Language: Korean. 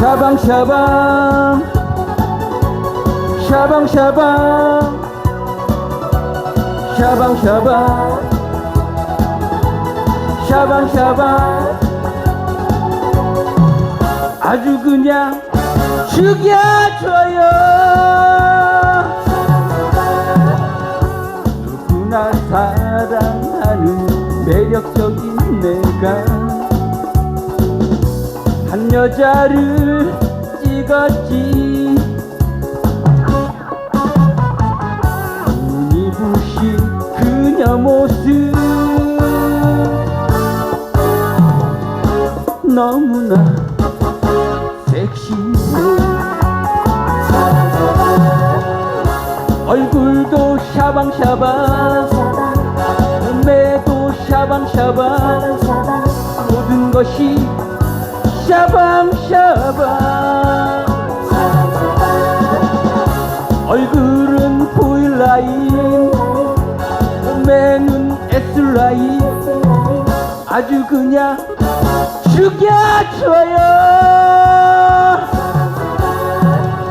샤방샤방. 샤방샤방. 샤방샤방. 샤방샤방. 아주 그냥 죽여줘요. 누구나 사랑하는 매력적인 내가. 한 여자를 찍었지. 눈이 부신 그녀 모습 너무나 섹시해. 얼굴도 샤방샤방 몸매도 샤방샤방 모든 것이 샤방샤방 얼굴은 보일라인 몸매는 S라인. 아주 그냥 죽여줘요